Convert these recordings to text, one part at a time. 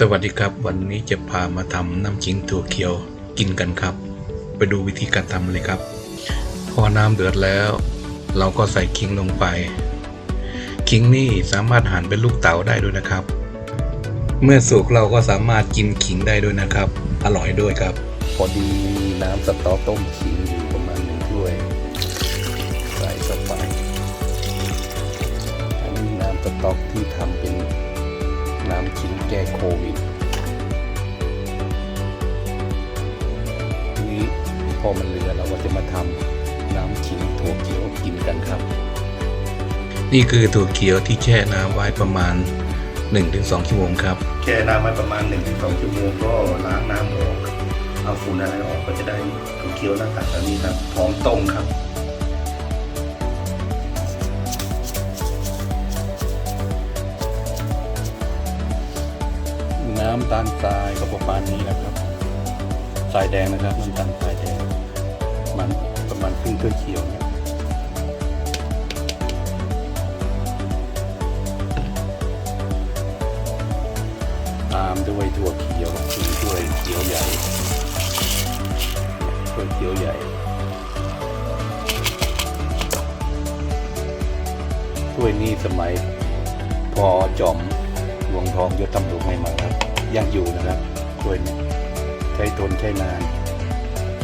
สวัสดีครับ วันนี้จะพามาทำน้ำจิ้งถั่วเขียวกินกันครับ ไปดูวิธีการทำเลยครับ พอน้ำเดือดแล้ว เราก็ใส่ขิงลงไปขิงนี่สามารถหั่นเป็นลูกเต๋าได้ด้วยนะครับ เมื่อสุกเราก็สามารถกินขิงได้ด้วยนะครับ อร่อยด้วยครับ พอดีน้ำสต๊อกต้มขิงอยู่ประมาณหนึ่งถ้วย แก้โควิดทีนี้พอมันเหลือเราก็จะมาทำน้ำขิงถั่วเขียวกินกันครับ นี่คือถั่วเขียวที่แช่น้ำไว้ประมาณ 1-2 ชั่วโมงครับแช่น้ำไว้ประมาณ1นถึงสชั่วโมงก็ล้างน้ำออกเอาฝุ่นอะไรออกก็จะได้ถั่วเขียวหน้าตาแบบนี้ครับพร้อมต้มครับ น้ำตาลทรายก็ประมาณนี้นะครับทรายแดงนะครับน้ำตาลทรายแดงมันประมาณครึ่งถ้วยเขียวเนี่ยตามด้วยถั่วเขียวถึงถ้วยเขียวใหญ่ถ้วเขียวใหญ่ถ้วยนี้สมัยพอจอมหลวงทองยศตำรวจให้มาครับ ยังอยู่นะครับถ้วยนี้ใช้ทนใช้นาน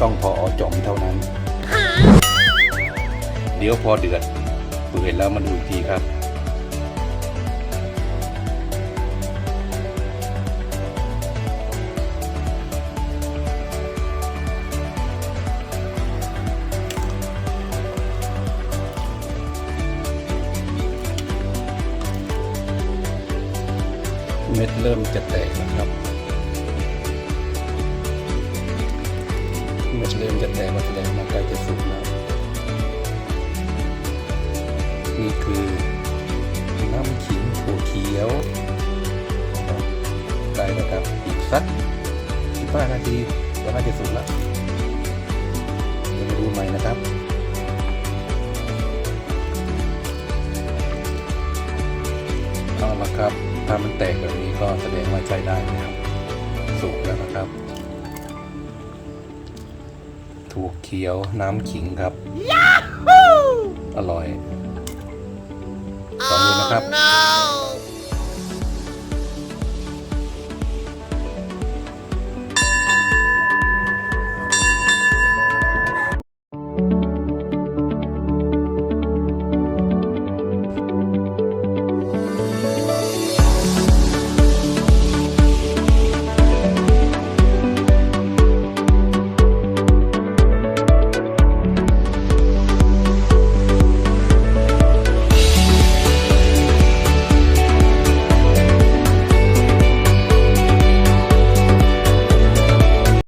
ต้องพออจอมเท่านั้น เดี๋ยวพอเดือดเปื่อยแล้วมาดูอีกทีครับ ม็ดเริ่มจะแตกนะครับ เม็ดเริ่มจะแตกมาแสดงมาใกล้จะสุกแล้ว นี่คือน้ำขิงถั่วเขียวใกล้แล้วครับอีกสัก15นาทีก็น่าจะสุกแล้ว เอาละครับ ถ้ามันแตกแบบนี้ก็แสดงว่าใช้ได้นะครับ สุกแล้วนะครับ ถั่วเขียวน้ำขิงครับอร่อยลองดูนะครับ